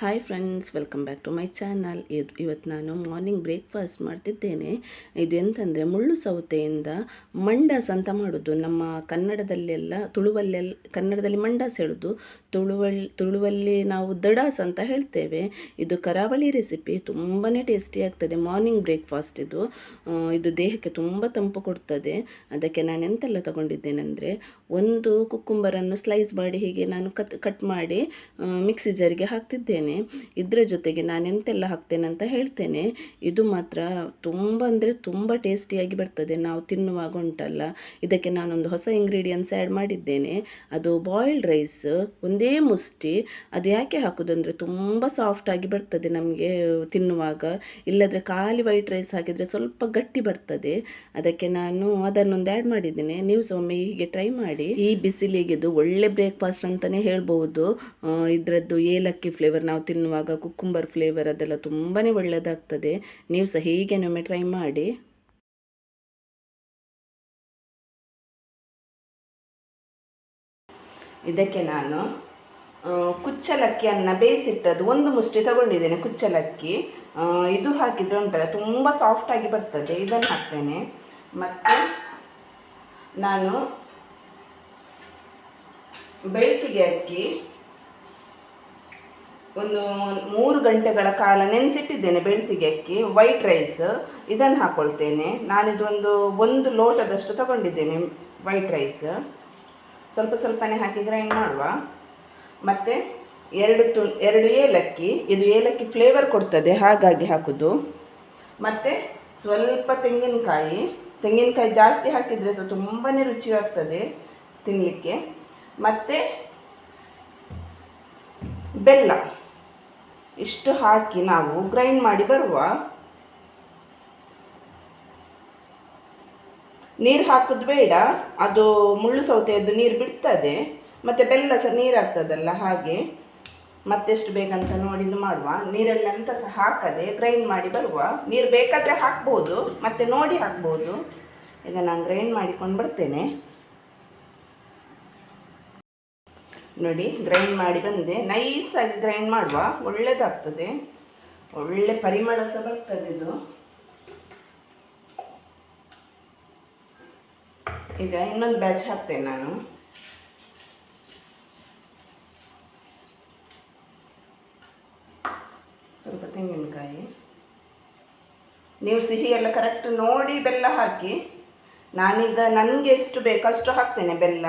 Hi friends welcome back to my channel ಇದು ಇವತ್ತು ನಾನು ಮಾರ್ನಿಂಗ್ ಬ್ರೇಕ್ಫಾಸ್ಟ್ ಮಾಡ್ತಿದ್ದೇನೆ. ಇದು ಎಂತಂದರೆ ಮುಳ್ಳು ಸೌತೆಯಿಂದ ಮಂಡಾಸ್ ಅಂತ ಮಾಡೋದು. ನಮ್ಮ ಕನ್ನಡದಲ್ಲೆಲ್ಲ ತುಳುವಲ್ಲೆಲ್ಲ ಕನ್ನಡದಲ್ಲಿ ಮಂಡಾಸ್ ಹೇಳೋದು ತುಳುವಲ್ ತುಳುವಲ್ಲಿ ನಾವು ದಡಾಸ್ ಅಂತ ಹೇಳ್ತೇವೆ. ಇದು ಕರಾವಳಿ ರೆಸಿಪಿ ತುಂಬಾ ಟೇಸ್ಟಿ ಆಗ್ತದೆ ಮಾರ್ನಿಂಗ್ ಬ್ರೇಕ್ಫಾಸ್ಟ್ ಇದು. ಇದು ದೇಹಕ್ಕೆ ತುಂಬ ತಂಪು ಕೊಡ್ತದೆ. ಅದಕ್ಕೆ ನಾನು ಎಂತೆಲ್ಲ ತಗೊಂಡಿದ್ದೇನೆಂದರೆ ಒಂದು ಕುಕ್ಕುಂಬರನ್ನು ಸ್ಲೈಸ್ ಮಾಡಿ ಹೀಗೆ ನಾನು ಕಟ್ ಕಟ್ ಮಾಡಿ ಮಿಕ್ಸಿ ಜಾರಿಗೆ ಹಾಕ್ತಿದ್ದೇನೆ. ಇದರ ಜೊತೆಗೆ ನಾನು ಎಂತೆಲ್ಲ ಹಾಕ್ತೇನೆ ಅಂತ ಹೇಳ್ತೇನೆ. ಇದು ಮಾತ್ರ ತುಂಬ ಅಂದರೆ ತುಂಬ ಟೇಸ್ಟಿಯಾಗಿ ಬರ್ತದೆ. ನಾವು ತಿನ್ನುವಾಗ ಉಂಟಲ್ಲ. ಇದಕ್ಕೆ ನಾನೊಂದು ಹೊಸ ಇಂಗ್ರೀಡಿಯೆಂಟ್ಸ್ ಆ್ಯಡ್ ಮಾಡಿದ್ದೇನೆ. ಅದು ಬಾಯ್ಲ್ಡ್ ರೈಸ್ ಒಂದೇ ಮುಷ್ಟಿ. ಅದು ಯಾಕೆ ಹಾಕೋದಂದರೆ ತುಂಬ ಸಾಫ್ಟಾಗಿ ಬರ್ತದೆ ನಮಗೆ ತಿನ್ನುವಾಗ. ಇಲ್ಲದ್ರೆ ಖಾಲಿ ವೈಟ್ ರೈಸ್ ಹಾಕಿದರೆ ಸ್ವಲ್ಪ ಗಟ್ಟಿ ಬರ್ತದೆ. ಅದಕ್ಕೆ ನಾನು ಅದನ್ನೊಂದು ಆ್ಯಡ್ ಮಾಡಿದ್ದೇನೆ. ನೀವು ಸಹ ಒಮ್ಮೆ ಹೀಗೆ ಟ್ರೈ ಮಾಡಿ. ಈ ಬಿಸಿಲಿಗೆ ಇದು ಒಳ್ಳೆ ಬ್ರೇಕ್ಫಾಸ್ಟ್ ಅಂತಲೇ ಹೇಳ್ಬೋದು ಇದ್ರದ್ದು ಏಲಕ್ಕಿ ಫ್ಲೇವರ್ ನಾವು ತಿನ್ನುವಾಗ ಕುಕ್ಕುಂಬರ್ ಫ್ಲೇವರ್ ಅದೆಲ್ಲ ತುಂಬಾ ಒಳ್ಳೆಯದಾಗ್ತದೆ ನೀವು ಸಹ ಹೀಗೆ ಒಮ್ಮೆ ಟ್ರೈ ಮಾಡಿ. ಇದಕ್ಕೆ ನಾನು ಕುಚ್ಚಲಕ್ಕಿ ಕುಚ್ಚಲಕ್ಕಿಯನ್ನು ಬೇಯಿಸಿಟ್ಟದ್ದು ಒಂದು ಮುಷ್ಟಿ ತಗೊಂಡಿದ್ದೇನೆ ಕುಚ್ಚಲಕ್ಕಿ. ಇದು ಹಾಕಿದರೆ ಉಂಟಲ್ಲ, ತುಂಬ ಸಾಫ್ಟಾಗಿ ಬರ್ತದೆ. ಇದನ್ನು ಹಾಕ್ತೇನೆ. ಮತ್ತು ನಾನು ಬೆಳ್ತಿಗೆ ಅಕ್ಕಿ ಒಂದು ಮೂರು ಗಂಟೆಗಳ ಕಾಲ ನೆನೆಸಿಟ್ಟಿದ್ದೇನೆ ಬೆಳ್ತಿಗೆ ಅಕ್ಕಿ ವೈಟ್ ರೈಸ್ ಇದನ್ನು ಹಾಕ್ಕೊಳ್ತೇನೆ ನಾನಿದೊಂದು ಒಂದು ಲೋಟದಷ್ಟು ತಗೊಂಡಿದ್ದೇನೆ ವೈಟ್ ರೈಸ್ ಸ್ವಲ್ಪ ಸ್ವಲ್ಪನೇ ಹಾಕಿ ಗ್ರೈಂಡ್ ಮಾಡುವ. ಮತ್ತು ಎರಡು ತು, ಎರಡು ಏಲಕ್ಕಿ, ಇದು ಏಲಕ್ಕಿ ಫ್ಲೇವರ್ ಕೊಡ್ತದೆ, ಹಾಗಾಗಿ ಹಾಕೋದು. ಮತ್ತು ಸ್ವಲ್ಪ ತೆಂಗಿನಕಾಯಿ ತೆಂಗಿನಕಾಯಿ ಜಾಸ್ತಿ ಹಾಕಿದರೆ ಸಹ ತುಂಬಾ ರುಚಿಯಾಗ್ತದೆ ತಿನ್ನಲಿಕ್ಕೆ ಮತ್ತು ಬೆಲ್ಲ. ಇಷ್ಟು ಹಾಕಿ ನಾವು ಗ್ರೈಂಡ್ ಮಾಡಿ ಬರುವ. ನೀರು ಹಾಕೋದು ಬೇಡ, ಅದು ಮುಳ್ಳು ಸೌತೆಯದ್ದು ನೀರು ಬಿಡ್ತದೆ, ಮತ್ತು ಬೆಲ್ಲ ಸಹ ನೀರಾಗ್ತದಲ್ಲ ಹಾಗೆ. ಮತ್ತೆಷ್ಟು ಬೇಕಂತ ನೋಡಿ ಇದು ಮಾಡುವ. ನೀರಲ್ಲಿ ಅಂತ ಸಹ ಹಾಕದೆ ಗ್ರೈಂಡ್ ಮಾಡಿ ಬರುವ. ನೀರು ಬೇಕಾದರೆ ಹಾಕ್ಬೋದು, ಮತ್ತು ನೋಡಿ ಹಾಕ್ಬೋದು. ಈಗ ನಾನು ಗ್ರೈಂಡ್ ಮಾಡಿಕೊಂಡು ಬರ್ತೇನೆ. ನೋಡಿ ಗ್ರೈಂಡ್ ಮಾಡಿ ಬಂದೆ ನೈಸಾಗಿ ಗ್ರೈಂಡ್ ಮಾಡುವ. ಒಳ್ಳೇದಾಗ್ತದೆ. ಒಳ್ಳೆ ಪರಿಮಳ ಸಹ ಬರ್ತದೆ ಇದು. ಈಗ ಇನ್ನೊಂದು ಬ್ಯಾಚ್ ಹಾಕ್ತೇನೆ ನಾನು. ಸ್ವಲ್ಪ ತೆಂಗಿನಕಾಯಿ. ನೀವು ಸಿಹಿ ಎಲ್ಲ ಕರೆಕ್ಟ್ ನೋಡಿ ಬೆಲ್ಲ ಹಾಕಿ. ನಾನೀಗ ನನಗೆ ಎಷ್ಟು ಬೇಕು ಅಷ್ಟು ಹಾಕ್ತೇನೆ ಬೆಲ್ಲ.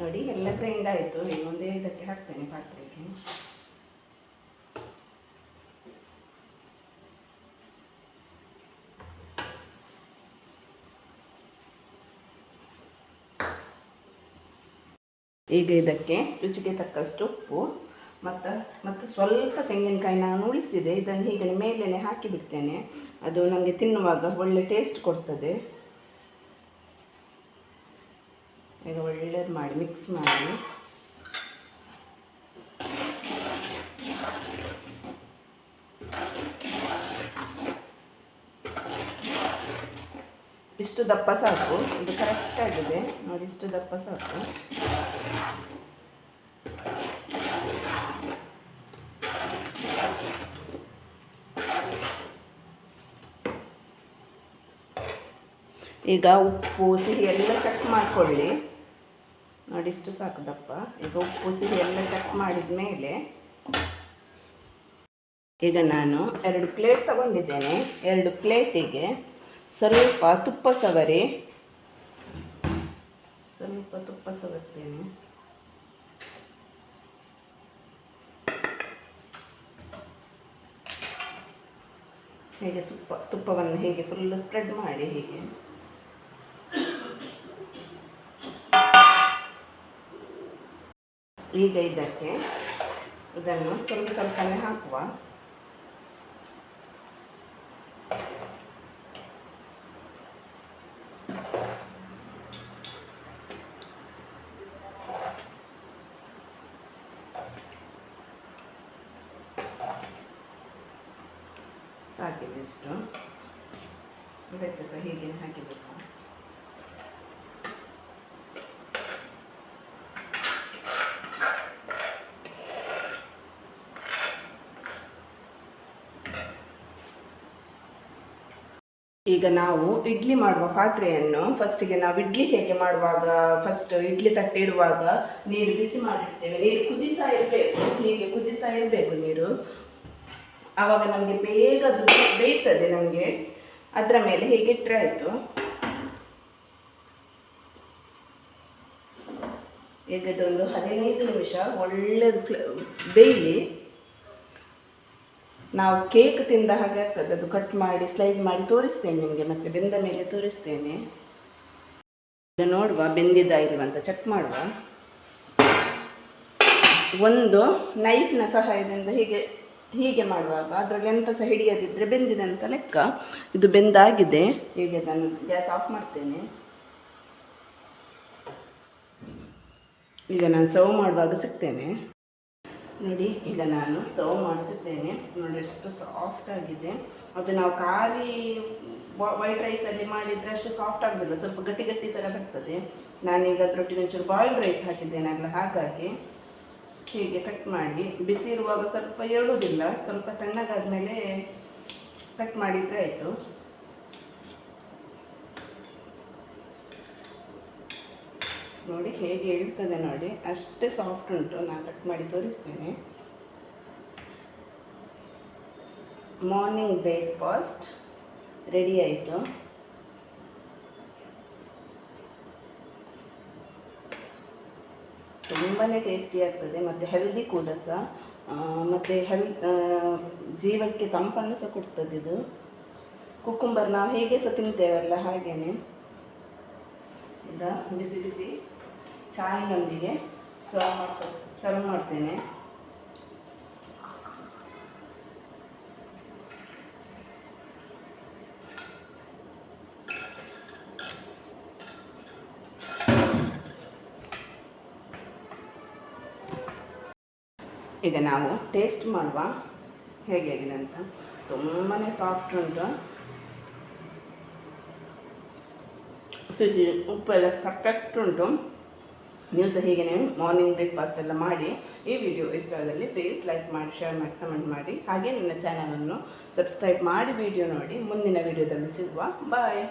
ನೋಡಿ, ಎಲ್ಲ ಗ್ರೈಂಡ್ ಆಯಿತು ಇನ್ನೊಂದೇ ಇದಕ್ಕೆ ಹಾಕ್ತೇನೆ ಪಾತ್ರೆಗೆ. ಈಗ ಇದಕ್ಕೆ ರುಚಿಗೆ ತಕ್ಕಷ್ಟು ಉಪ್ಪು, ಮತ್ತು ಮತ್ತು ಸ್ವಲ್ಪ ತೆಂಗಿನಕಾಯಿ ನಾನು ಉಳಿಸಿದೆ. ಇದನ್ನು ಹೀಗೆ ಮೇಲೇ ಹಾಕಿ ಬಿಡ್ತೇನೆ ಅದು ನಮಗೆ ತಿನ್ನುವಾಗ ಒಳ್ಳೆ ಟೇಸ್ಟ್ ಕೊಡ್ತದೆ. ಈಗ ಒಳ್ಳೇದು ಮಾಡಿ ಮಿಕ್ಸ್ ಮಾಡಿ. ಇಷ್ಟು ದಪ್ಪ ಸಾಕು, ಇದು ಕರೆಕ್ಟಾಗಿದೆ ನೋಡಿ, ಇಷ್ಟು ದಪ್ಪ ಸಾಕು. ಈಗ ಉಪ್ಪು, ಸಿಹಿ ಎಲ್ಲ ಚೆಕ್ ಮಾಡಿಕೊಳ್ಳಿ. ನೋಡಿ ಇಷ್ಟು ಸಾಕು ದಪ್ಪ. ಈಗ ಉಪ್ಪು ಸಿಹಿ ಎಲ್ಲ ಚೆಕ್ ಮಾಡಿದ ಮೇಲೆ ಈಗ ನಾನು ಎರಡು ಪ್ಲೇಟ್ ತಗೊಂಡಿದ್ದೇನೆ. ಎರಡು ಪ್ಲೇಟಿಗೆ ಸ್ವಲ್ಪ ತುಪ್ಪ ಸವರಿ. ಸ್ವಲ್ಪ ತುಪ್ಪ ಸವರ್ತೇನೆ. ಹೇಗೆ ತುಪ್ಪ, ತುಪ್ಪವನ್ನು ಹೀಗೆ ಫುಲ್ ಸ್ಪ್ರೆಡ್ ಮಾಡಿ, ಹೀಗೆ. ಈಗ ಇದಕ್ಕೆ ಇದನ್ನು ಸ್ವಲ್ಪ ಸ್ವಲ್ಪನೇ ಹಾಕುವ ಸಾಕಿದಿಷ್ಟು ಇದಕ್ಕೆ ಸಹ ಹೀಗೆ ಹಾಕಿಬೇಕು ಈಗ ನಾವು ಇಡ್ಲಿ ಮಾಡುವ ಪಾತ್ರೆಯನ್ನು ಫಸ್ಟಿಗೆ ನಾವು ಇಡ್ಲಿ ಹೇಗೆ ಮಾಡುವಾಗ ಫಸ್ಟ್ ಇಡ್ಲಿ ತಟ್ಟೆ ಇಡುವಾಗ ನೀರು ಬಿಸಿ ಮಾಡಿರ್ತೇವೆ. ನೀರು ಕುದೀತಾ ಇರಬೇಕು, ಹೀಗೆ ಕುದೀತಾ ಇರಬೇಕು ನೀರು. ಆವಾಗ ನಮಗೆ ಬೇಗ ಬೇಯ್ತದೆ ನಮಗೆ. ಅದರ ಮೇಲೆ ಹೇಗೆ ಇಟ್ಟರೆ ಆಯಿತು. ಈಗ ಇದೊಂದು ಹದಿನೈದು ನಿಮಿಷ ಒಳ್ಳೆಯದು ಬೇಯಲಿ. ನಾವು ಕೇಕ್ ತಿಂದ ಹಾಗೆ ಆಗ್ತದೆ. ಅದು ಕಟ್ ಮಾಡಿ ಸ್ಲೈಸ್ ಮಾಡಿ ತೋರಿಸ್ತೇನೆ ನಿಮಗೆ, ಮತ್ತೆ ಬೆಂದ ಮೇಲೆ ತೋರಿಸ್ತೇನೆ. ನೋಡುವ ಬೆಂದಿದ್ದ ಇಲ್ವಂತ ಚೆಕ್ ಮಾಡುವ. ಒಂದು ನೈಫ್ನ ಸಹಾಯದಿಂದ ಹೀಗೆ ಹೀಗೆ ಮಾಡುವಾಗ, ಅದರಲ್ಲಿ ಎಂತ ಸಹ ಹಿಡಿಯದಿದ್ದರೆ ಬೆಂದಿದೆ ಅಂತ ಲೆಕ್ಕ. ಇದು ಬೆಂದಾಗಿದೆ. ಹೀಗೆ ನಾನು ಗ್ಯಾಸ್ ಆಫ್ ಮಾಡ್ತೇನೆ. ಈಗ ನಾನು ಸರ್ವ್ ಮಾಡುವಾಗ ಸಿಗ್ತೇನೆ. ನೋಡಿ, ಈಗ ನಾನು ಸರ್ವ್ ಮಾಡ್ತಿದ್ದೇನೆ. ನೋಡಿ, ಎಷ್ಟು ಸಾಫ್ಟ್ ಆಗಿದೆ. ಅದು ನಾವು ಖಾಲಿ ವೈಟ್ ರೈಸಲ್ಲಿ ಮಾಡಿದರೆ ಅಷ್ಟು ಸಾಫ್ಟ್ ಆಗೋದಿಲ್ಲ ಸ್ವಲ್ಪ ಗಟ್ಟಿ ಗಟ್ಟಿ ಥರ ಬರ್ತದೆ. ನಾನೀಗ ಅದರೊಟ್ಟಿಗೆ ಒಂಚೂರು ಬಾಯ್ಲ್ಡ್ ರೈಸ್ ಹಾಕಿದ್ದೇನಲ್ಲ ಹಾಗಾಗಿ. ಹೀಗೆ ಕಟ್ ಮಾಡಿ. ಬಿಸಿ ಇರುವಾಗ ಸ್ವಲ್ಪ ಏಳುವುದಿಲ್ಲ ಸ್ವಲ್ಪ ತಣ್ಣಗಾದ್ಮೇಲೆ ಕಟ್ ಮಾಡಿದರೆ ಆಯಿತು. ನೋಡಿ ಹೇಗೆ ಹೇಳ್ತದೆ ನೋಡಿ. ಅಷ್ಟೇ ಸಾಫ್ಟ್ ಉಂಟು. ನಾನು ಕಟ್ ಮಾಡಿ ತೋರಿಸ್ತೇನೆ. ಮಾರ್ನಿಂಗ್ ಬ್ರೇಕ್ಫಾಸ್ಟ್ ರೆಡಿ ಆಯಿತು. ತುಂಬಾ ಟೇಸ್ಟಿ ಆಗ್ತದೆ. ಮತ್ತು ಹೆಲ್ದಿ ಕೂಡ ಸಹ. ಮತ್ತು ಹೆಲ್ ಜೀವಕ್ಕೆ ತಂಪನ್ನು ಸಹ ಕೊಡ್ತದೆ ಇದು. ಕುಕ್ಕುಂಬರ್ ನಾವು ಹೇಗೆ ಸಹ ತಿಂತೇವಲ್ಲ ಹಾಗೇನೆ. ಈಗ ಬಿಸಿ ಬಿಸಿ. ಚಾಯಿನೊಂದಿಗೆ ಸರ್ವ್ ಮಾಡ್ತಾ ಸರ್ವ್ ಮಾಡ್ತೇನೆ. ಈಗ ನಾವು ಟೇಸ್ಟ್ ಮಾಡುವ ಹೇಗೆ ಆಗಿದೆ ಅಂತ. ತುಂಬಾ ಸಾಫ್ಟ್ ಉಂಟು. ಉಪ್ಪೆಲ್ಲ ಪರ್ಫೆಕ್ಟ್ ಉಂಟು. ನೀವು ಸಹ ಹೀಗೆ ಮಾರ್ನಿಂಗ್ ಬ್ರೇಕ್ಫಾಸ್ಟ್ ಎಲ್ಲ ಮಾಡಿ ಈ ವಿಡಿಯೋ ಇಷ್ಟ ಆದಲ್ಲಿ ಪ್ಲೀಸ್ ಲೈಕ್ ಮಾಡಿ ಶೇರ್ ಮಾಡಿ ಕಮೆಂಟ್ ಮಾಡಿ. ಹಾಗೆ ನನ್ನ ಚಾನಲನ್ನು ಸಬ್ಸ್ಕ್ರೈಬ್ ಮಾಡಿ ವಿಡಿಯೋ ನೋಡಿ. ಮುಂದಿನ ವಿಡಿಯೋದಲ್ಲಿ ಸಿಗುವ. ಬಾಯ್